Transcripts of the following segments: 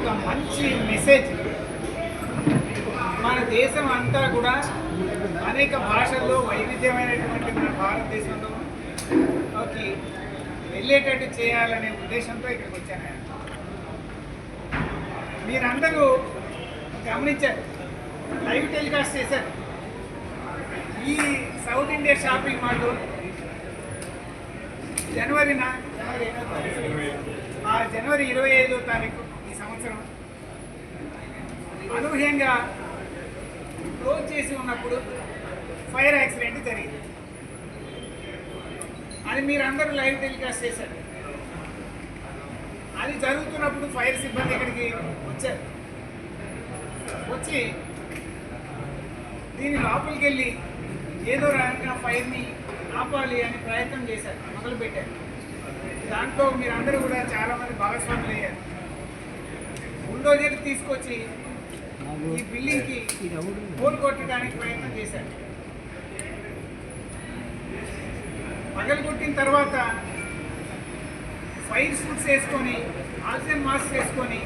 ఒక మంచి మెసేజ్ మన దేశం అంతా కూడా అనేక భాషల్లో వైవిధ్యమైనటువంటి మన భారతదేశంలో ఓకే వెళ్ళేటట్టు చేయాలనే ఉద్దేశంతో ఇక్కడికి వచ్చాను మీరందరూ గమనించారు లైవ్ టెలికాస్ట్ చేశారు. ఈ సౌత్ ఇండియా షాపింగ్ మాల్ జనవరిన జనవరి ఆ జనవరి ఇరవై ఐదో తారీఖు. సంవత్సరం. అనూహ్యంగా క్లోజ్ చేసి ఉన్నప్పుడు ఫైర్ యాక్సిడెంట్ జరిగింది. అది మీరు అందరూ లైవ్ టెలికాస్ట్ చేశారు. అది జరుగుతున్నప్పుడు ఫైర్ సిబ్బంది ఇక్కడికి వచ్చారు. వచ్చి దీని లోపలికి వెళ్ళి ఏదో రకంగా ఫైర్ని ఆపాలి అని ప్రయత్నం చేశారు మొదలుపెట్టారు. దాంట్లో మీరందరూ కూడా చాలామంది భాగస్వాములు అయ్యారు బుల్డోజర్ తీసుకొచ్చి ఈ బిల్డింగ్కి పోల్ కొట్టడానికి ప్రయత్నం చేశారు. పగలు కొట్టిన తర్వాత ఫైర్ సూట్స్ వేసుకొని ఆక్సిజన్ మాస్క్ వేసుకొని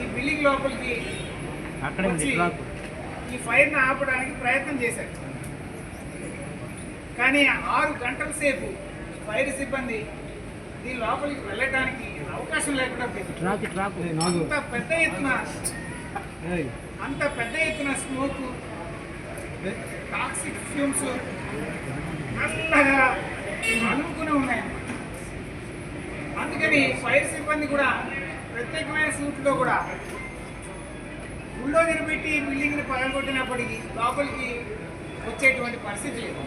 ఈ బిల్డింగ్ లోపలికి వచ్చి ఈ ఫైర్ని ఆపడానికి ప్రయత్నం చేశారు. కానీ ఆరు గంటల సేపు ఫైర్ సిబ్బంది దీని లోపలికి వెళ్ళడానికి అవకాశం లేకుండా పోయింది. Track track. అంత పెద్ద ఎత్తున అంత పెద్ద ఎత్తున స్మోక్ టాక్సిక్ ఫ్యూమ్స్ నల్లగా అలుముకుని ఉన్నాయి. అందుకని ఫైర్ సిబ్బంది కూడా ప్రత్యేకమైన సూట్లో కూడా గుళ్ళో నిలబెట్టి బిల్డింగ్ని పగలగొట్టినప్పటికీ లోపలికి వచ్చేటువంటి పరిస్థితి లేదు.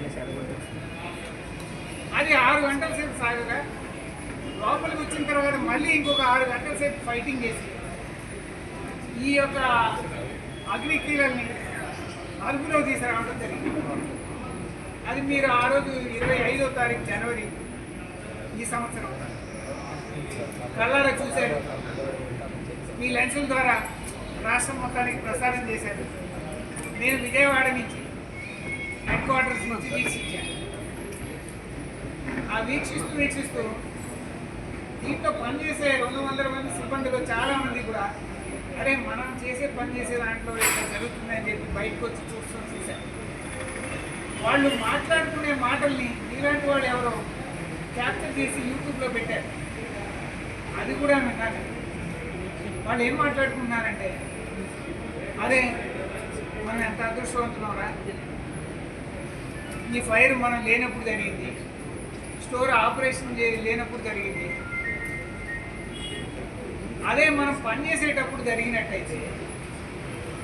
అది ఆరు గంటల సేపు సాగగా. లోపలికి వచ్చిన తర్వాత మళ్ళీ ఇంకొక ఆరు గంటల సేపు ఫైటింగ్ చేసి ఈ యొక్క అగ్నిక్రియల్ని అదుపులో తీసుకురావడం జరిగింది. అది మీరు ఆ రోజు ఇరవై ఐదో తారీఖు జనవరి ఈ సంవత్సరం కళ్ళారా చూశారు? మీ లెన్సుల ద్వారా రాష్ట్రం మొత్తానికి ప్రసారం చేశారు. నేను విజయవాడ నుంచి హెడ్ క్వార్టర్స్ నుంచి వీక్షించాను. ఆ వీక్షిస్తూ వీక్షిస్తూ దీంట్లో పనిచేసే రెండు వందల మంది సిబ్బందిలో చాలా మంది కూడా అరే మనం చేసే పని చేసే దాంట్లో ఇట్లా జరుగుతుందని చెప్పి బయటకు వచ్చి చూస్తూ చూశారు. వాళ్ళు మాట్లాడుకునే మాటల్ని ఇలాంటి వాళ్ళు ఎవరో క్యాప్చర్ చేసి యూట్యూబ్లో పెట్టారు. అది కూడా విన్నాను వాళ్ళు ఏం మాట్లాడుకుంటున్నారంటే అదే మనం ఎంత అదృష్టవంతులరా ఈ ఫైర్ మనం లేనప్పుడు జరిగింది. స్టోర్ ఆపరేషన్ చే- లేనప్పుడు జరిగింది. అదే మనం పనిచేసేటప్పుడు జరిగినట్టయితే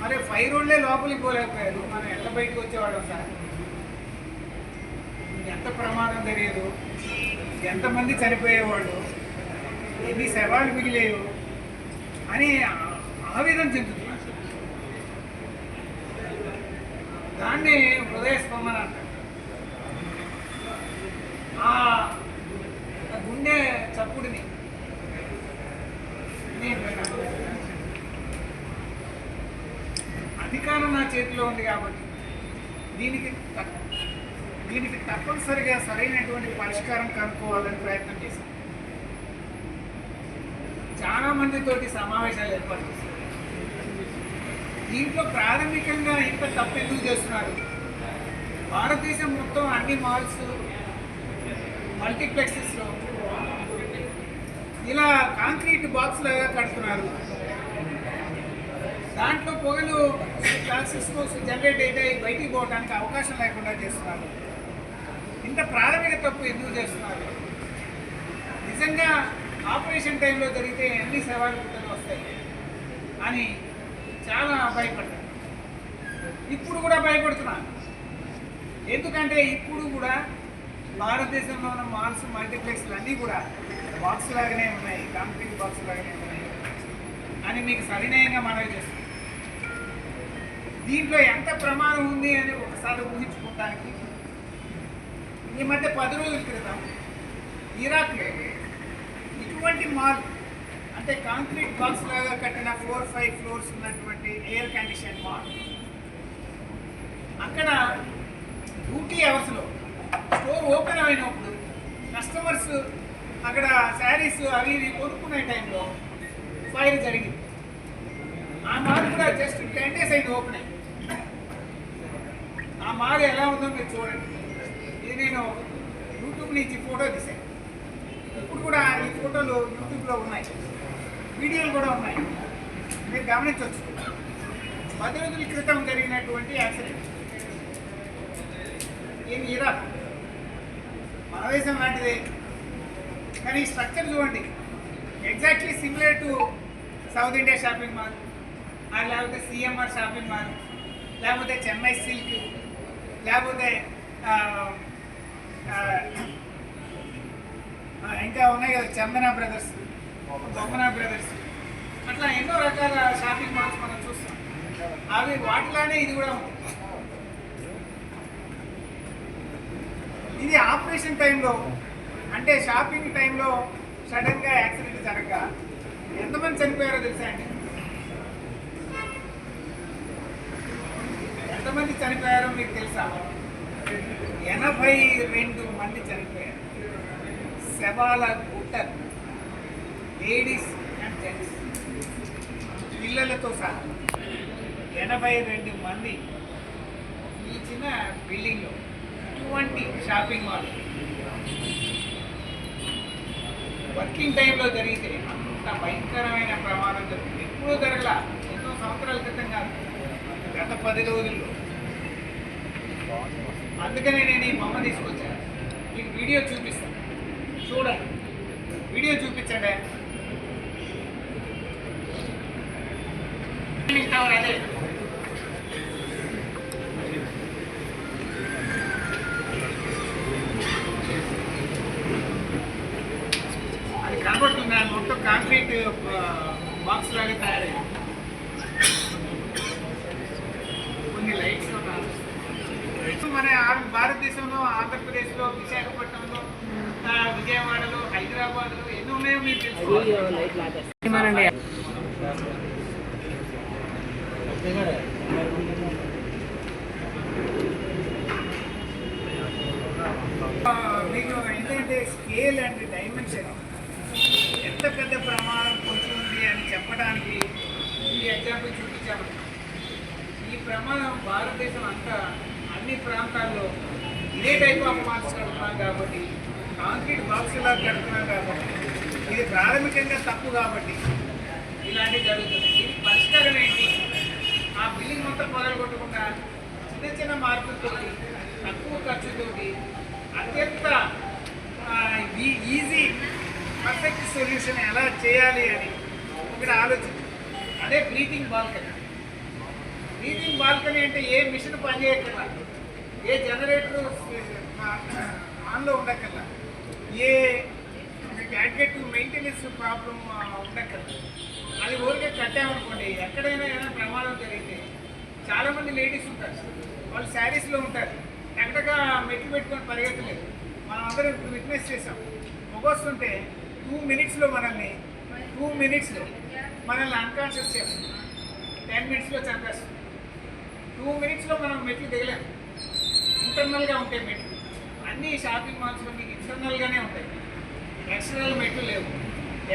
మరి ఫైర్ రోడ్లే లోపలికి పోలేకపోయారు. మనం ఎంత బయటకు వచ్చేవాళ్ళం సార్? ఎంత ప్రమాదం తెలియదు ఎంతమంది చనిపోయేవాళ్ళు ఎన్ని శవాలు మిగిలేవు అని ఆవేదన చెందుతున్నారు దాన్ని హృదయ స్పందన అంటారు ఆ ఆ గుండె చప్పుడుని నేను విన్నాను. అధికారం నా చేతిలో ఉంది కాబట్టి దీనికి దీనికి తప్పనిసరిగా సరైనటువంటి పరిష్కారం కనుక్కోవాలని ప్రయత్నం చేశాం. చాలా మందితోటి సమావేశాలు ఏర్పాటు చేశాను దీంట్లో ప్రాథమికంగా ఇంత తప్పు ఎందుకు చేస్తున్నారు? భారతదేశం మొత్తం అన్ని మాల్స్ మల్టీప్లెక్సెస్లో ఇలా కాంక్రీట్ బాక్స్ లాగా కడుతున్నారు. దాంట్లో పొగలు ప్రాసెస్లో జనరేట్ అయితే బయటికి పోవడానికి అవకాశం లేకుండా చేస్తున్నారు. ఇంత ప్రాథమిక తప్పు ఎందుకు చేస్తున్నారు? నిజంగా ఆపరేషన్ టైంలో జరిగితే ఎన్ని సవాలు గుర్తులు వస్తాయి? అని చాలా భయపడ్డాను. ఇప్పుడు కూడా భయపడుతున్నాను. ఎందుకంటే ఇప్పుడు కూడా భారతదేశంలో ఉన్న మాల్స్ మల్టీప్లెక్స్లు అన్నీ కూడా బాక్స్ లాగానే ఉన్నాయి. కాంక్రీట్ బాక్స్ లాగానే ఉన్నాయి. అని మీకు సవినయంగా మనవి చేస్తున్నాను. దీంట్లో ఎంత ప్రమాదం ఉంది అని ఒకసారి ఊహించుకోవడానికి ఈ మధ్య పది రోజుల క్రితం ఇరాక్లో ఇటువంటి మాల్ అంటే కాంక్రీట్ బాక్స్ లాగా కట్టిన ఫోర్ ఫైవ్ ఫ్లోర్స్ ఉన్నటువంటి ఎయిర్ కండిషన్ మాల్. అక్కడ డ్యూటీ అవర్స్లో స్టోర్ ఓపెన్ అయినప్పుడు కస్టమర్స్ అక్కడ శారీస్ అవి ఇవి కొనుక్కునే టైంలో ఫైర్ జరిగింది. ఆ మాల్ కూడా జస్ట్ టెన్ డేస్ అయింది ఓపెన్ అయింది ఆ మాల్ ఎలా ఉందో మీరు చూడండి. ఇది నేను యూట్యూబ్ నుంచి ఫోటో తీసాను ఇప్పుడు కూడా ఈ ఫోటోలు యూట్యూబ్లో ఉన్నాయి. వీడియోలు కూడా ఉన్నాయి. మీరు గమనించవచ్చు. పది రోజుల క్రితం జరిగినటువంటి యాక్సిడెంట్ ఏం ఇరాక్ మన దేశం లాంటిదే. కానీ స్ట్రక్చర్ చూడండి. Exactly similar to South India shopping mall ఆ లేకపోతే సిఎంఆర్ షాపింగ్ మాల్ లేకపోతే చెన్నై సిల్క్ లేకపోతే ఇంకా ఉన్నాయి కదా చందన బ్రదర్స్. బొమ్మన బ్రదర్స్. అట్లా ఎన్నో రకాల షాపింగ్ మాల్స్ మనం చూస్తాం. అవి వాటిలానే ఇది కూడా ఉంది. ఇది ఆపరేషన్ టైంలో అంటే షాపింగ్ టైంలో సడన్గా యాక్సిడెంట్ జరగగా ఎంతమంది చనిపోయారో తెలుసా అండి? ఎంతమంది చనిపోయారో మీకు తెలుసా? ఎనభై రెండు మంది చనిపోయారు. శవాల గుట్టలు లేడీస్ అండ్ జెంట్స్. పిల్లలతో సహా ఎనభై రెండు మంది ఈ చిన్న బిల్డింగ్లో ఇటువంటి షాపింగ్ మాల్ వర్కింగ్ టైంలో జరిగితే అంత భయంకరమైన ప్రమాదం జరుగుతుంది. ఎప్పుడూ జరగల ఎన్నో సంవత్సరాల క్రితం కాదు. గత పది రోజుల్లో. అందుకనే నేను ఈ బొమ్మ తీసుకొచ్చాను. మీకు వీడియో చూపిస్తాను. చూడండి. వీడియో చూపించండి. టవర్ అదే అది కనబడుతుంది మొత్తం కాంక్రీట్ బాక్స్ లాగా తయారయ్యింది కొన్ని లైట్స్ మన భారతదేశంలో ఆంధ్రప్రదేశ్లో విశాఖపట్నంలో విజయవాడలో హైదరాబాద్లో ఎన్ని ఉన్నాయో మీరు తెలుసుకోవాలి. మీకు ఏంటంటే స్కేల్ అండ్ డైమెన్షన్ ఎంత పెద్ద ప్రమాదం పొంచి ఉంది అని చెప్పడానికి ఈ ఎగ్జాంపుల్ చూపించాము ఈ ప్రమాదం భారతదేశం అంతా అన్ని ప్రాంతాల్లో ఇదే టైప్ ఆఫ్ బాక్స్ కడుతున్నాం కాబట్టి కాంక్రీట్ బాక్సులా కడుతున్నాం కాబట్టి ఇది ప్రాథమికంగా తప్పు కాబట్టి ఇలాంటివి జరుగుతుంది దీనికి పరిష్కారం ఏంటి? ఆ బిల్డింగ్ మొత్తం కొట్టకుండా చిన్న చిన్న మార్పులతో తక్కువ ఖర్చుతోటి అత్యంత ఈజీ పర్ఫెక్ట్ సొల్యూషన్ ఎలా చేయాలి అని ఒకటి ఆలోచన అదే బ్రీతింగ్ బాల్కనీ. బ్రీతింగ్ బాల్కనీ అంటే ఏ మిషన్ పనిచేయకుండా ఏ జనరేటర్ ఆన్లో ఉండక్కర్లా. ఏ గ్యాడ్గెట్ మెయింటెనెన్స్ ప్రాబ్లం ఉండక్కర్లా. అది ఊరికే కట్టామనుకోండి ఎక్కడైనా ఏదైనా ప్రమాదం జరిగితే చాలామంది లేడీస్ ఉంటారు. వాళ్ళు శారీస్లో ఉంటారు. ఎక్కడగా మెట్లు పెట్టుకొని పరిగెత్తలేదు. మనం అందరం ఇప్పుడు విట్నెస్ చేసాం మొగొస్తుంటే టూ మినిట్స్లో మనల్ని టూ మినిట్స్లో మనల్ని అన్కాన్షియస్ చేస్తుంది. టెన్ మినిట్స్లో చంపేస్తుంది. టూ మినిట్స్లో మనం మెట్లు దిగలేము. ఇంటర్నల్గా ఉంటాయి మెట్లు. అన్ని షాపింగ్ మాల్స్లో మీకు ఇంటర్నల్గానే ఉంటాయి. ఎక్స్టర్నల్ మెట్లు లేవు.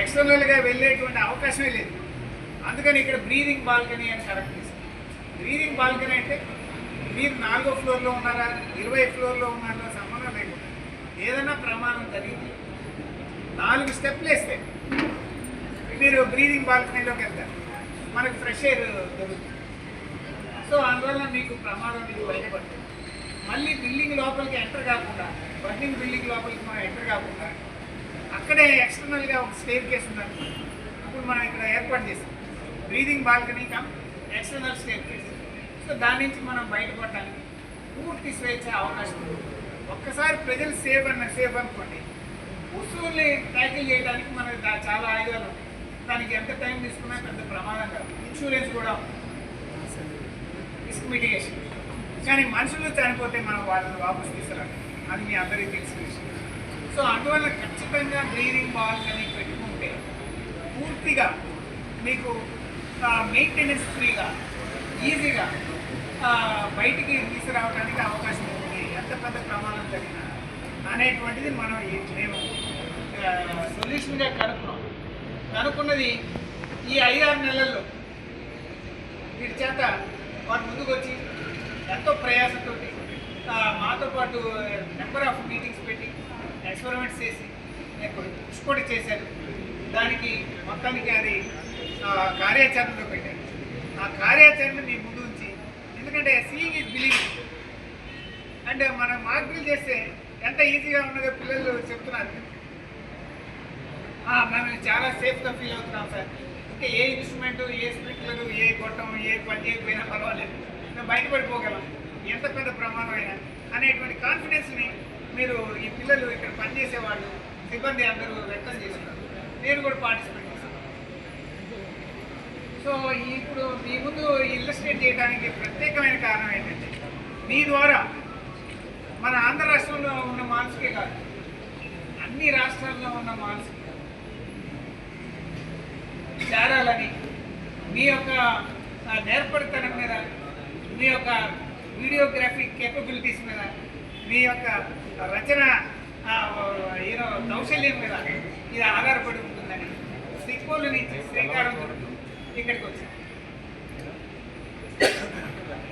ఎక్స్టర్నల్గా వెళ్ళేటువంటి అవకాశమే లేదు. అందుకని ఇక్కడ బ్రీదింగ్ బాల్కనీ అని కరెక్ట్ చేశారు. బ్రీదింగ్ బాల్కనీ అంటే మీరు నాలుగో ఫ్లోర్లో ఉన్నారా ఇరవై ఫ్లోర్లో ఉన్నారా సంబంధం లేకుండా ఏదైనా ప్రమాదం జరిగింది. నాలుగు స్టెప్లు వేస్తే మీరు బ్రీదింగ్ బాల్కనీలోకి వెళ్తారు. మనకు ఫ్రెష్ ఎయిర్ దొరుకుతుంది. సో అందువల్ల మీకు ప్రమాదం మీకు బయటపడుతుంది మళ్ళీ బిల్డింగ్ లోపలికి ఎంటర్ కాకుండా బర్నింగ్ బిల్డింగ్ లోపలికి మనం ఎంటర్ కాకుండా అక్కడే ఎక్స్టర్నల్గా ఒక స్టేర్ కేసు ఉందండి. ఇప్పుడు మనం ఇక్కడ ఏర్పాటు చేసాం breathing balcony cum external staircase so దాని నుంచి మనం బయటపడటానికి పూర్తి స్వేచ్ఛ అవకాశం ఉంది. ఒక్కసారి ప్రజలు సేఫ్ అన్న సేఫ్ అనుకోండి. వస్తువుల్ని ట్యాకిల్ చేయడానికి మనకి చాలా ఆయుధాలు ఉంటాయి దానికి ఎంత టైం తీసుకున్నా పెద్ద ప్రమాదం కాదు. ఇన్సూరెన్స్ కూడా ఉంది. రిస్క్ మిటిగేషన్ కానీ మనుషులు చనిపోతే మనం వాళ్ళని వాపస్ తీసుకురాలి అది మీ అందరికీ తెలిసిన విషయం. సో అందువల్ల ఖచ్చితంగా బ్రీదింగ్ బాల్స్ అని పెట్టుకుంటే పూర్తిగా మీకు మెయింటెనెన్స్ ఫ్రీగా ఈజీగా బయటికి తీసుకురావడానికి అవకాశం ఉంది. ఎంత పెద్ద ప్రమాదం జరిగినా అనేటువంటిది మనం మేము సొల్యూషన్గా కనుక్కున్నాం. కనుక్కున్నది ఈ ఐదారు నెలల్లో మీరు చేత వాటి ముందుకు వచ్చి ఎంతో ప్రయాసంతో మాతో పాటు నెంబర్ ఆఫ్ మీటింగ్స్ పెట్టి ఎక్స్పెరిమెంట్స్ చేసి కృషి కూడా చేశారు దానికి మొత్తానికి అది ఆ, కార్యాచరణలో పెట్టారు ఆ కార్యాచరణ మీ ముందు ఉంచి ఎందుకంటే సీయింగ్ ఇస్ బిలీవింగ్ అంటే మనం మార్పులు చేస్తే ఎంత ఈజీగా ఉన్నదో పిల్లలు చెప్తున్నారు. మనం చాలా సేఫ్గా ఫీల్ అవుతున్నాం సార్. ఇంకా ఏ ఇన్స్ట్రుమెంట్ ఏ స్ప్రింక్లర్ ఏ గొట్టం ఏ పని చేయకపోయినా పర్వాలేదు. మేము బయటపడిపోగలం. ఎంత పెద్ద ప్రమాదమైనా అనేటువంటి కాన్ఫిడెన్స్ని మీరు ఈ పిల్లలు ఇక్కడ పనిచేసే వాళ్ళు సిబ్బంది అందరూ వ్యక్తం చేస్తున్నారు. నేను కూడా పార్టిసిపేట్ చేస్తాను సో ఇప్పుడు మీ ముందు ఇల్లస్ట్రేట్ చేయడానికి ప్రత్యేకమైన కారణం ఏంటంటే మీ ద్వారా మన ఆంధ్ర రాష్ట్రంలో ఉన్న మానసికే కాదు అన్ని రాష్ట్రాల్లో ఉన్న మానసిక చేరాలని మీ యొక్క నేర్పడితనం మీద మీ యొక్క వీడియోగ్రఫీ కేపబిలిటీస్ మీద మీ యొక్క రచన ఏదో కౌశల్యం మీద ఇది ఆధారపడి ఉంటుందని శ్రీకోలు నుంచి శ్రీకారం చుట్టూ ఇక్కడికి వచ్చింది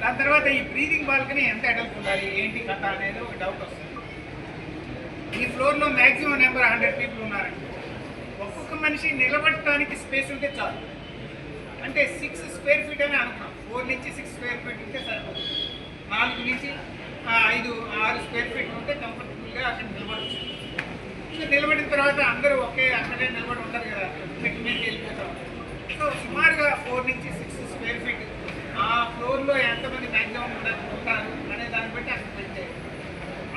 దాని తర్వాత ఈ బ్రీదింగ్ బాల్కనీ ఎంత ఎడల్పు ఉండాలి ఏంటి కథ అనేది ఒక డౌట్ వస్తుంది. ఈ ఫ్లోర్లో మ్యాక్సిమం నెంబర్ హండ్రెడ్ పీపుల్ ఉన్నారండి. ఒక్కొక్క మనిషి నిలబడటానికి స్పేస్ ఉంటే చాలు. అంటే సిక్స్ స్క్వేర్ ఫీట్ అని అనుకున్నాం. ఫోర్ నుంచి సిక్స్ స్క్వేర్ ఫీట్ ఉంటే సరిపోతుంది. నాలుగు నుంచి ఐదు ఆరు స్క్వేర్ ఫీట్ ఉంటే కంఫర్టబుల్గా అక్కడ నిలబడచ్చు. ఇంకా నిలబడిన తర్వాత అందరూ ఒకే అక్కడే నిలబడి ఉంటారు కదా మెట్టి మీద వెళ్ళిపోతాం. సో సుమారుగా ఫోర్ నుంచి సిక్స్ స్క్వేర్ ఫీట్ ఆ ఫ్లోర్లో ఎంతమంది మ్యాక్సిమం ఉంటారు అనే దాన్ని బట్టి అక్కడ పెట్టే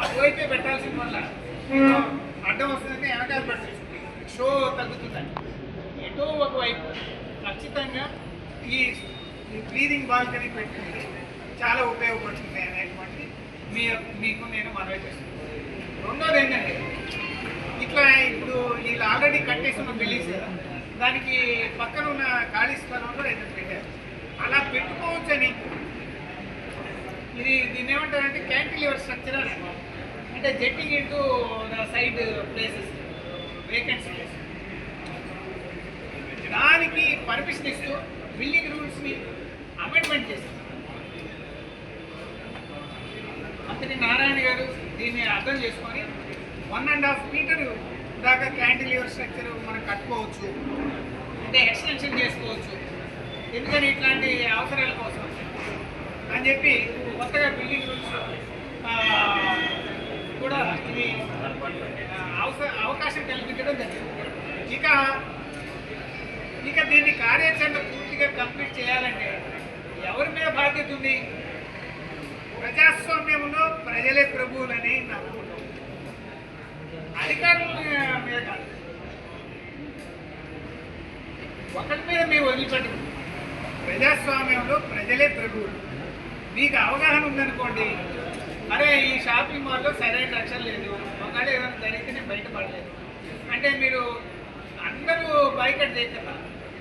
అటువైపే పెట్టాల్సిన వల్ల అడ్డం వస్తుందంటే వెనకాల పెట్టాల్సి షో తగ్గుతుందండి. ఎటో ఒకవైపు ఖచ్చితంగా ఈ బ్రీదింగ్ బాల్కనీ పెట్టింది. చాలా ఉపయోగపడుతుంది అనేటువంటి మీ మీకు నేను మనవి చేస్తున్నాను రెండోది ఏంటంటే ఇట్లా ఇప్పుడు వీళ్ళు ఆల్రెడీ కట్టేసిన బిల్డింగ్స్ దానికి పక్కన ఉన్న ఖాళీ స్థలంలో ఏదైనా పెట్టారు. అలా పెట్టుకోవచ్చని ఇది దీన్ని ఏమంటారంటే క్యాంటిలివర్ స్ట్రక్చర్ అని అంటే jutting into the side places vacancy దానికి పర్మిషన్ ఇస్తూ బిల్డింగ్ రూల్స్ని అపాయింట్మెంట్ చేశారు మంత్రి నారాయణ గారు దీన్ని అర్థం చేసుకొని వన్ అండ్ హాఫ్ మీటర్ దాకా క్యాంటిలివర్ స్ట్రక్చర్ మనం కట్టుకోవచ్చు. అంటే ఎక్స్టెన్షన్ చేసుకోవచ్చు. ఎందుకని ఇట్లాంటి అవసరాల కోసం? అని చెప్పి కొత్తగా బిల్డింగ్ రూల్స్ కూడా ఇది అవసర అవకాశం కల్పించడం జరిగింది. ఇక ఇక దీన్ని కార్యాచరణ పూర్తిగా కంప్లీట్ చేయాలంటే ఎవరి మీద బాధ్యత ఉంది? ప్రజాస్వామ్యంలో ప్రజలే ప్రభువులని నమ్ముకుంటాం అధికారుల మీద కాదు. ఒకటి మీద మేము వదిలిపెట్టదు ప్రజాస్వామ్యంలో ప్రజలే ప్రభువులు. మీకు అవగాహన ఉందనుకోండి అరే ఈ షాపింగ్ మాల్లో సరైన రక్షణ లేదు. ఒకవేళ ఏదైనా జరిగితే నేను బయటపడలేదు. అంటే మీరు అందరూ బయట చేయకుండా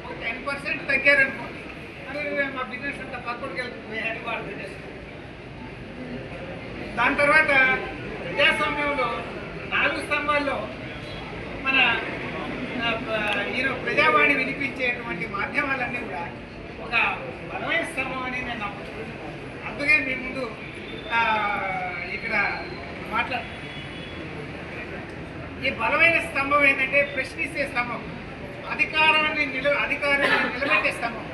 ఒక టెన్ పర్సెంట్ తగ్గారనుకోండి. మా బిజినెస్ అంతా పక్కడికి వెళ్తుంది హెడ్ బిజినెస్ దాని తర్వాత ప్రజాస్వామ్యంలో నాలుగు స్తంభాల్లో మన ఈయన ప్రజావాణి వినిపించేటువంటి మాధ్యమాలన్నీ కూడా ఒక బలమైన స్తంభం అని నేను నమ్ముతున్నాను. అందుకే మీ ముందు ఇక్కడ మాట్లాడు ఈ బలమైన స్తంభం ఏంటంటే ప్రశ్నిస్తే స్తంభం అధికారాన్ని నిల అధికారాన్ని నిలబెట్టే స్తంభం.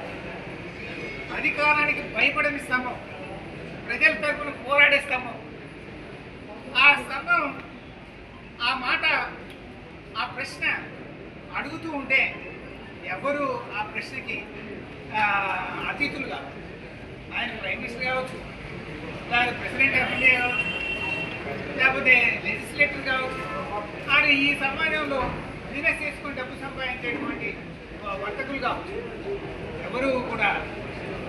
అధికారానికి భయపడని స్తంభం ప్రజల తరఫున పోరాడే స్తంభం ఆ స్తంభం ఆ మాట ఆ ప్రశ్న అడుగుతూ ఉంటే ఎవరు ఆ ప్రశ్నకి అతిథులు కాదు. ఆయన ప్రైమ్ మినిస్టర్ కావచ్చు దాని ప్రెసిడెంట్ ఆఫ్ ఇండియా కావచ్చు లేకపోతే లెజిస్లేటర్ కావచ్చు కానీ ఈ సమాజంలో బిజినెస్ చేసుకుని డబ్బు సంపాదించేటువంటి వర్తకులు కావచ్చు. ఎవరు కూడా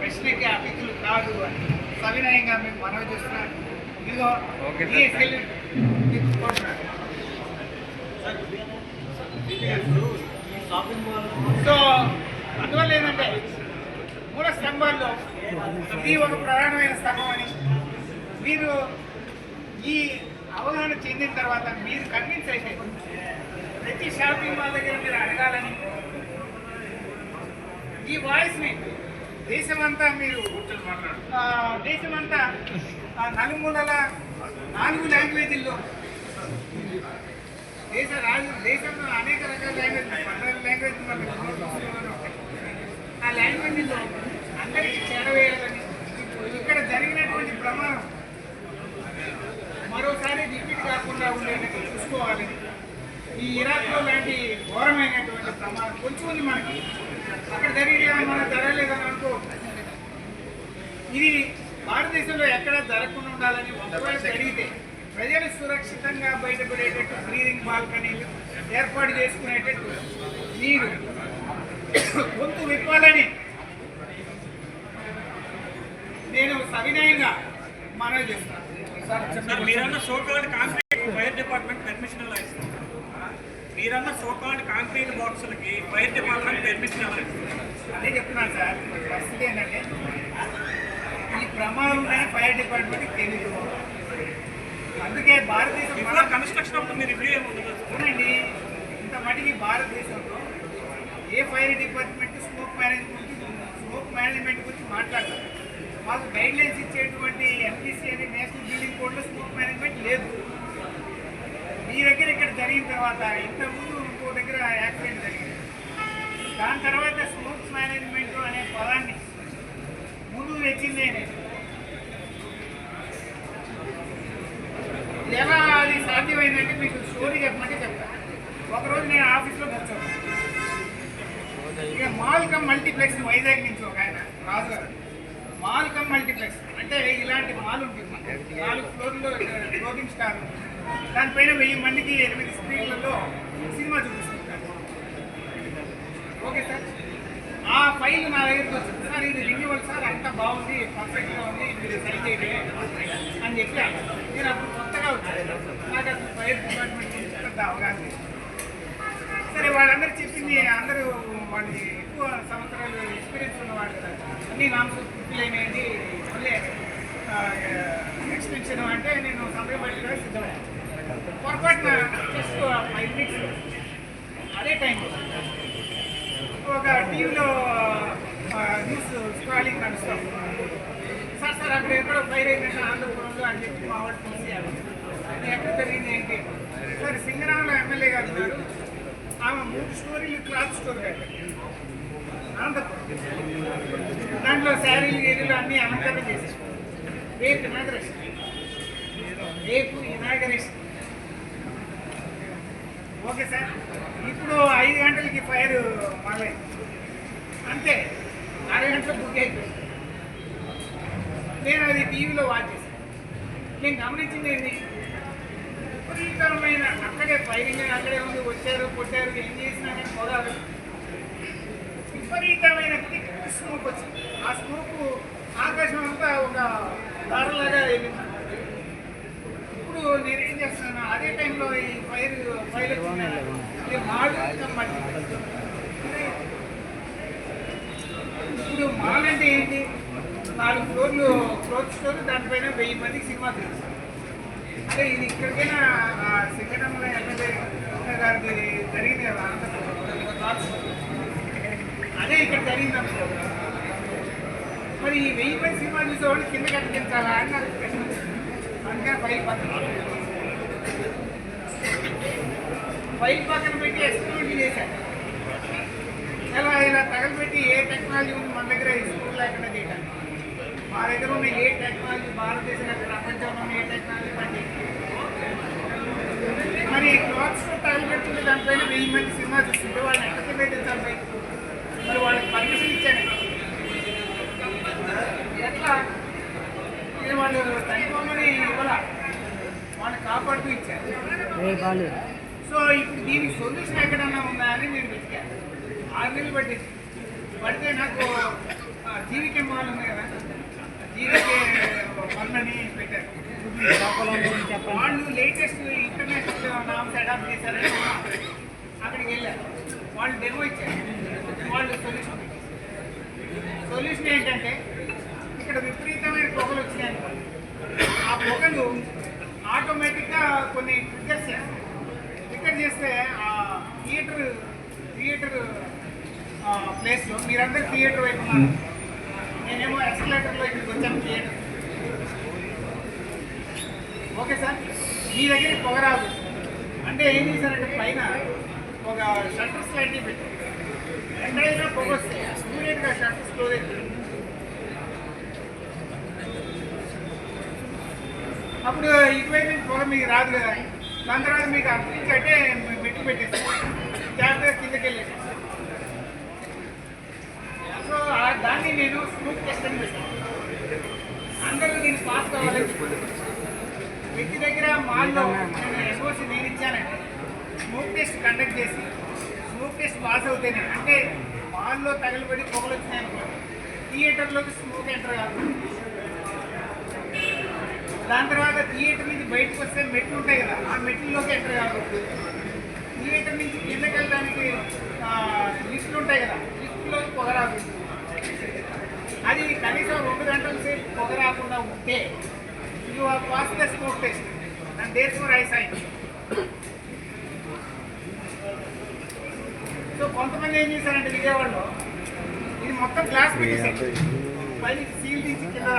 ప్రశ్నకి అతిథులు కాదు అని సవినయంగా మేము మనవి చేస్తున్నాను ఇదిగో కోరుతున్నాను. సో అందువల్ల ఏంటంటే మూల స్తంభాల్లో ఇది ఒక ప్రధానమైన స్తంభం అని మీరు ఈ అవగాహన చెందిన తర్వాత మీరు కన్విన్స్ అయితే ప్రతి షాపింగ్ మాల్ దగ్గర మీరు అడగాలని ఈ వాయిస్ని దేశమంతా మీరు దేశమంతా ఆ, నలుమూలల నాలుగు లాంగ్వేజీల్లో దేశ రాజు దేశంలో అనేక రకాల లాంగ్వేజ్ పద్నాలుగు లాంగ్వేజ్ ఆ లాంగ్వేజ్లో అందరికీ చేరవేయాలని ఇక్కడ జరిగినటువంటి ప్రమాదం మరోసారి రిపీట్ కాకుండా ఉండేటట్టు చూసుకోవాలని ఈ ఇరాక్లో లాంటి ఘోరమైనటువంటి ప్రమాదం కొంచెం ఉంది మనకి. అక్కడ జరిగి మనం జరగలేదని అనుకో ఇది భారతదేశంలో ఎక్కడ జరగకుండా ఉండాలని ఒకవేళ జరిగితే ప్రజలు సురక్షితంగా బయటపడేటట్టు బ్రీదింగ్ బాల్కనీలు ఏర్పాటు చేసుకునేటట్టు మీరు గొంతు విప్పాలని నేను సవినయంగా మనవి చేస్తాను. సార్ మీరన్న so called concrete fire department permission ఎలా మీరన్న సోకాల్డ్ కాంక్రీట్ బాక్సులకి ఫైర్ డిపార్ట్మెంట్ పర్మిషన్ అదే చెప్తున్నాను సార్. పరిస్థితి ఏంటంటే ఈ ప్రమాదం ఫైర్ డిపార్ట్మెంట్కి తెలియదు అందుకే భారతదేశం కన్స్ట్రక్షన్ అప్పుడు మీరు రివ్యూ ఏముంటుంది అవునండి. ఇంత మటుకి భారతదేశంలో ఏ fire department smoke management smoke management గురించి మాట్లాడతారు మాకు గైడ్ లైన్స్ ఇచ్చేటువంటి ఎంపీసీ అని నేషనల్ బిల్డింగ్ కోడ్లో స్మోక్ మేనేజ్మెంట్ లేదు. మీ దగ్గర ఇక్కడ జరిగిన తర్వాత ఇంతకుముందు ఇంకో దగ్గర యాక్సిడెంట్ జరిగింది. దాని తర్వాత స్మోక్స్ మేనేజ్మెంట్ అనే పదాన్ని ముందు తెచ్చిందే నేను. ఎలా అది సాధ్యమైందంటే మీకు స్టోరీ చెప్పమంటే చెప్తాను ఒకరోజు నేను ఆఫీస్లో కూర్చోను. ఇక మాల్కమ్ మల్టీప్లెక్స్ వైజాగ్ నుంచి ఒక ఆయన రాజుగారు. Malcolm multiplex. అంటే ఇలాంటి మాల్ ఉంటుంది నాలుగు ఫ్లోర్లో క్లోదింగ్ స్టార్ దానిపైన వెయ్యి మందికి ఎనిమిది స్క్రీన్లలో సినిమా చూపిస్తుంటారు. Okay sir. ఆ ఫైల్ నా దగ్గరికి వచ్చింది. సార్ ఇది రిన్యూవల్ సార్ అంత బాగుంది పర్ఫెక్ట్గా ఉంది మీరు సరి చేయండి అని చెప్పాను నేను అప్పుడు కొత్తగా వచ్చాను. నాకు అసలు ఫైర్ డిపార్ట్మెంట్ పెద్ద అవగాహన సరే వాళ్ళందరూ చెప్పింది అందరూ వాళ్ళు ఎక్కువ సంవత్సరాలు ఎక్స్పీరియన్స్ ఉన్న వాళ్ళు అన్ని నామ్స్ పూర్తిలైనవి మళ్ళీ ఎక్స్టెన్షన్ అంటే నేను సమయం పట్టుగా సిద్ధమయ్యాను. పొరపాటున జస్ట్ ఫైవ్ మినిట్స్ అదే టైంలో ఒక టీవీలో న్యూస్ స్క్రాలింగ్ నడుస్తాం. సార్ సార్ అక్కడ ఎక్కడో ఫైర్ అయిందంటే ఆంధ్రపురంలో అని చెప్పి మా వాడు చేయాలి. ఎక్కడ జరిగింది ఏంటి? సార్ సింగరామలో ఎమ్మెల్యే గారు ఉన్నారు. ఆమె మూడు స్టోరీలు క్లాత్ స్టోర్ కట్టారు దాంట్లో శారీలు గీరీలు అన్నీ అలంకరణ చేసేసారు రేపు ఇనాగరేషన్ రేపు ఇనాగరేషన్ ఓకే సార్. ఇప్పుడు ఐదు గంటలకి ఫైర్ మొదలైంది అంతే. అర గంటలకు బుక్ అయిపోయింది. నేను అది టీవీలో వాచ్ చేశాను. నేను గమనించింది ఏంటి? విపరీతమైన అక్కడే ఫైరింగ్ అక్కడే ఉంది వచ్చారు కొట్టారు ఏం చేసినా కానీ పొగారు విపరీతమైన స్మోక్ వచ్చింది. ఆ స్మోక్ ఆకాశం అంతా ఒక దారలాగా వెళ్ళింది. నేను ఏం చేస్తున్నాను అదే టైంలో ఈ ఫైర్ ఫైర్ మాడు ఇప్పుడు మాల్ అంటే ఏంటి? నాలుగు ఫ్లోర్లు క్లోత్ స్టోర్ దానిపైన వెయ్యి మందికి సినిమా తెలుసు అంటే ఇది ఇక్కడికైనా సింగటంలో సింగడంలో ఎమ్మెల్యే గారికి జరిగింది కదా అదే ఇక్కడ జరిగింది అనుకో. మరి ఈ వెయ్యి మంది సినిమా చూసేవాడు కింద కట్టించాలా అని నాకు ఫైల్ పక్కన పెట్టి. ఎక్స్పెరిమెంట్ చేశాను ఇలా ఇలా తగలబెట్టి ఏ టెక్నాలజీ ఉంది మన దగ్గర ఈ స్కూల్ లేకుండా చేయడానికి మా దగ్గర ఉన్న ఏ టెక్నాలజీ భారతదేశంలో ప్రపంచంలో ఏ టెక్నాలజీ పట్టి మరి క్లాత్స్ తగలబెట్టింది దానిపైన వెయ్యి మంది సినిమా చూస్తుంటే వాళ్ళని ఎక్కడ పెట్టించాలి మరి వాళ్ళకి పర్మిషన్ ఇచ్చాను. ఎట్లా? వాళ్ళు చనిపోమని ఇవ్వాల వాళ్ళని కాపాడుతూ ఇచ్చారు సో ఇప్పుడు దీనికి సొల్యూషన్ ఎక్కడన్నా ఉందా అని నేను వెతికాను ఆరు నెలలు పట్టింది పడితే నాకు జీవికే మాల్ ఉంది కదా. జీవికే వన్ అని పెట్టారు. వాళ్ళు లేటెస్ట్ ఇంటర్నేషనల్ నామ్స్ అడాప్ట్ అక్కడికి వెళ్ళారు. వాళ్ళు డెమో ఇచ్చారు. వాళ్ళు సొల్యూషన్. సొల్యూషన్ ఏంటంటే ఇక్కడ విపరీతమైన పొగలు వచ్చినాయి. ఆ పొగలు ఆటోమేటిక్గా కొన్ని ట్రిగ్గర్స్ చేస్తాయి. ట్రిగ్గర్ చేస్తే ఆ థియేటర్ థియేటర్ ప్లేస్లో మీరందరూ థియేటర్ వైపు నేనేమో ఎక్స్కలేటర్లో ఇక్కడికి వచ్చాను థియేటర్ ఓకే సార్ మీ దగ్గర పొగ రాదు. అంటే ఏం చేశారంటే పైన ఒక షట్టర్స్ లాంటివి పెట్టారు. ఎక్కడైనా పొగ వస్తే ఇమీడియట్గా షట్టర్స్ క్లోజ్ అవుతుంది అప్పుడు ఇటువైపు నుంచి పొగ మీకు రాదు కదా. దాని తర్వాత మీకు అంటే మెట్టు పెట్టేస్తారు జాగ్రత్తగా కిందకి వెళ్ళేసి సో దాన్ని నేను స్మూత్ టెస్ట్ అని పెట్టాను. అందరూ నేను పాస్ కావాలి. వ్యక్తి దగ్గర మాల్లో నేను ఎస్ఓసి నేను ఇచ్చానంటే స్మూత్ టెస్ట్ కండక్ట్ చేసి స్మూత్ టెస్ట్ పాస్ అవుతేనే అంటే మాల్లో తగిలిపడి పొగలు వచ్చినాయనుకో థియేటర్లోకి స్మూత్ ఎంటర్ కాదు. దాని తర్వాత థియేటర్ నుంచి బయటకు వస్తే మెట్లు ఉంటాయి కదా ఆ మెట్లలోకి ఎంటర్ కాదు థియేటర్ నుంచి కిందకి వెళ్ళడానికి లిఫ్ట్లు ఉంటాయి కదా లిఫ్ట్లోకి పొగ రాదు అది కనీసం రెండు గంటల సేపు పొగ రాకుండా ఉంటే you are pass the smoke test and therefore I sign so కొంతమంది ఏం చేశారంటే విజయవాడలో ఇది మొత్తం గ్లాస్ పెట్టేశారు. పైన సీల్ తీసి కింద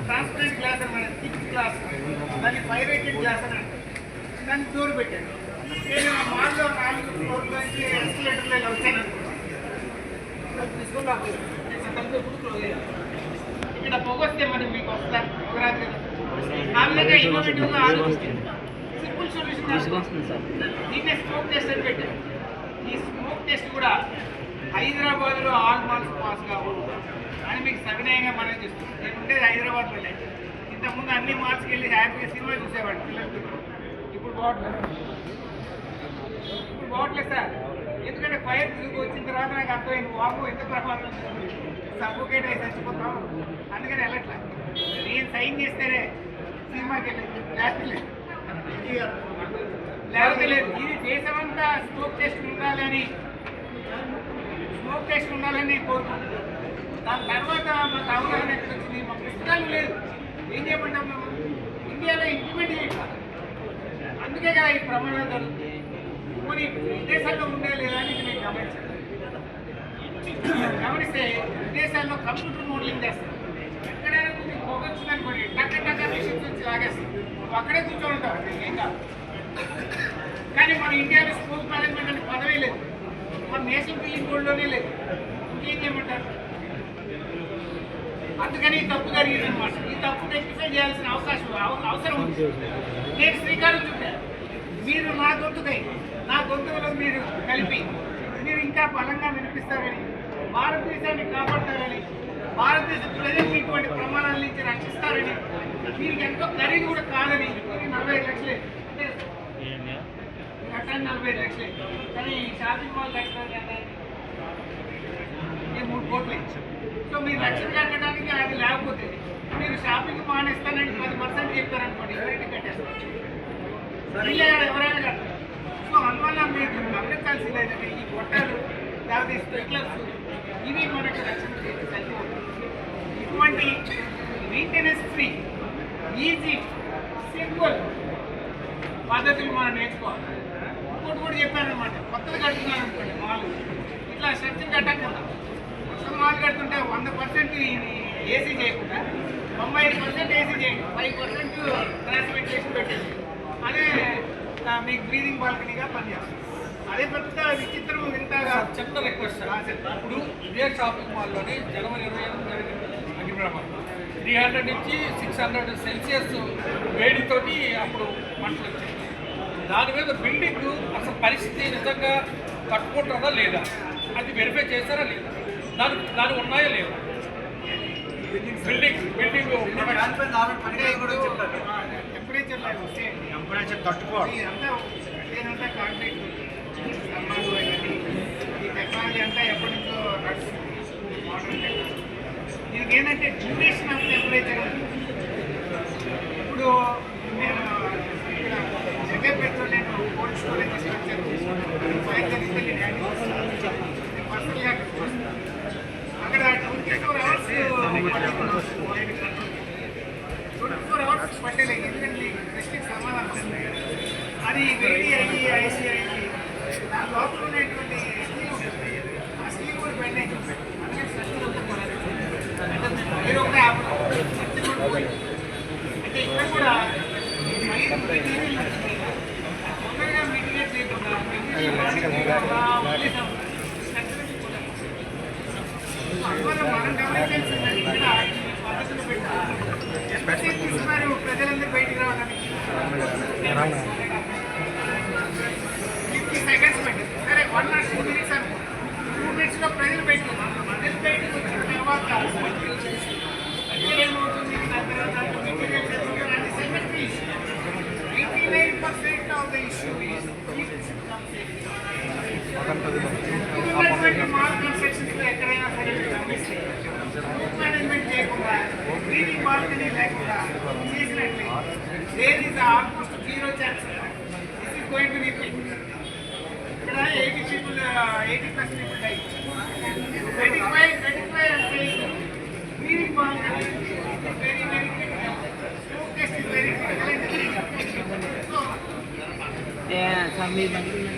ట్రాన్స్పరెంట్ గ్లాస్ అనమాట థిక్ గ్లాస్ దాన్ని ఫైవ్ గ్లాస్ అని దాన్ని డోర్ పెట్టాడు. నేను ఆ మాల్లో నాలుగు ఫ్లోర్ల నుంచి ఎస్కలేటర్లో ఇలా వచ్చాను ఇక్కడ పొగ మరి మీకు వస్తా పొగ ఆ విధంగా ఇన్నోవేటివ్గా ఆలోచించాను సింపుల్ సొల్యూషన్ దీన్నే స్మోక్ టెస్ట్ అని పెట్టాను ఈ స్మోక్ టెస్ట్ కూడా హైదరాబాద్లో ఆల్ మార్క్స్ పాస్ కావు అని మీకు సవినయంగా మనం చేస్తున్నాం నేను ఉండేది హైదరాబాద్లోనే ఇంతకుముందు అన్ని మార్క్స్కి వెళ్ళి హ్యాపీగా సినిమా చూసేవాడు పిల్లలతో. ఇప్పుడు పోవట్లేదు ఇప్పుడు పోవట్లేదు సార్. ఎందుకంటే ఫైర్ వచ్చిన తర్వాత నాకు అర్థమైంది వాపు ఎంత ప్రభావం సఫోకేట్ అయి చచ్చిపోతాం. అందుకని వెళ్ళట్లే. నేను సైన్ చేస్తేనే సినిమాకి వెళ్ళేది. లేకపోతే లేదు. లేకపోతే లేదు. ఇది దేశమంతా స్మోక్ టెస్ట్ ఉండాలని స్మోక్ టెస్ట్ ఉండాలని కోరుకుంటున్నాను. దాని తర్వాత మాకు అవగాహన ఎక్కడ వచ్చింది? మా పుస్తకాలు లేదు ఏం చేయమంటాం మేము? ఇండియాలో ఇంప్లిమెంట్ చేయాలి అందుకే కదా ఈ ప్రమాణం జరుగుతుంది. కొన్ని విదేశాల్లో ఉండే లేదా అని నేను గమనించాను గమనిస్తే విదేశాల్లో కంప్యూటర్ మోడలింగ్ చేస్తారు. ఎక్కడైనా కొంచెం పొగ అనుకోండి టక్క టక్క మిషన్స్ వచ్చి లాగేస్తారు. అక్కడే కూర్చొని ఉంటావు. ఏం కాదు. కానీ మన ఇండియాలో స్కూల్ మేనేజ్మెంట్ అనే పదవి లేదు. మన నేషనల్ బిల్డింగ్ బోర్డులోనే లేదు. ఇంకేం చేయమంటారు? అందుకని ఈ తప్పు జరిగింది అనమాట ఈ తప్పు రెక్టిఫై చేయాల్సిన అవకాశం అవ- అవసరం ఉంది. నేను శ్రీకారం చుట్టాను మీరు నా గొంతుకై నా గొంతులో మీరు కలిపి మీరు ఇంకా బలంగా వినిపిస్తారని భారతదేశాన్ని కాపాడతారని భారతదేశ ప్రజలకు ఇటువంటి ప్రమాణాల నుంచి రక్షిస్తారని మీరు ఎంతో ఖరీదు కూడా కాదని నలభై ఐదు లక్షలే. అంటే నలభై ఐదు లక్షలే. కానీ షాపింగ్ మాల్ కట్టాలి మూడు కోట్లు ఇచ్చాను సో మీరు లక్షలు కట్టడానికి అది లేకపోతే మీరు షాపింగ్ మానేస్తానని పది పర్సెంట్ చెప్పారనుకోండి ఎవరైనా కట్టేస్తారు ఎవరైనా కట్టారు సో అందువల్ల మీరు గమనించాల్సింది ఏంటంటే ఈ గొట్టాలు లేకపోతే ఈ స్ప్రింక్లర్స్ ఇవి మనకు రక్షణ ఇటువంటి మెయింటెనెన్స్ ఫ్రీ ఈజీ సింపుల్ పద్ధతులు మనం నేర్చుకోవాలి. ఇంకోటి కూడా చెప్పానమాట కొత్తది కడుతున్నాను అనుకోండి మాల్ ఇట్లా స్ట్రక్చర్ కట్టకుండా కొత్త మాల్ కడుతుంటే వంద పర్సెంట్ ఏసీ చేయకుండా తొంభై ఐదు పర్సెంట్ ఏసీ చేయండి. ఫైవ్ పర్సెంట్ క్రాస్ వెంటిలేషన్ పెట్టేసి అదే మీకు బ్రీదింగ్ బాల్కనీగా పనిచేస్తుంది. అదే పెద్ద విచిత్రం వింతగా. చిన్న రిక్వెస్ట్ సార్. ఇప్పుడు ఇదే షాపింగ్ మాల్లోని జనవరి ఇరవై ఎనిమిది జరిగింది అగ్నిప్రమాదం. త్రీ హండ్రెడ్ నుంచి సిక్స్ హండ్రెడ్ సెల్సియస్ వేడితోటి అప్పుడు మంటలు వచ్చాయి. దాని మీద బిల్డింగ్ అసలు పరిస్థితి నిజంగా కట్టుకుంటుందా లేదా? అది వెరిఫై చేశారా లేదా? దాని దాని ఉన్నాయా లేదా బిల్డింగ్ బిల్డింగ్ టెంపరేచర్ టెంపరేచర్ తట్టుకోవాలి కాంక్రీట్. ఈ టెక్నాలజీ అంతా ఎప్పటి నుంచో మోడర్న్ టెక్నాలజీ దీనికి ఏంటంటే డ్యూరేషన్ ఆఫ్ టెంపరేచర్ ఇప్పుడు నేను ఇక్కడ జగపేటలో నేను కోల్డ్ స్టోరేజ్ స్ట్రక్చర్. నేను పర్సనల్గా అది వేడి దాని లోపల ఉన్నటువంటి நாங்கள்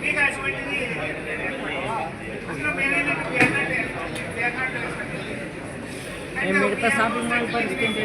మీకు అటువంటిది అసలు మేనేజ్మెంట్ బేర్నాట్ బేర్నాట్ మిగతా షాపింగ్ మాల్ పరిస్థితి ఏంటి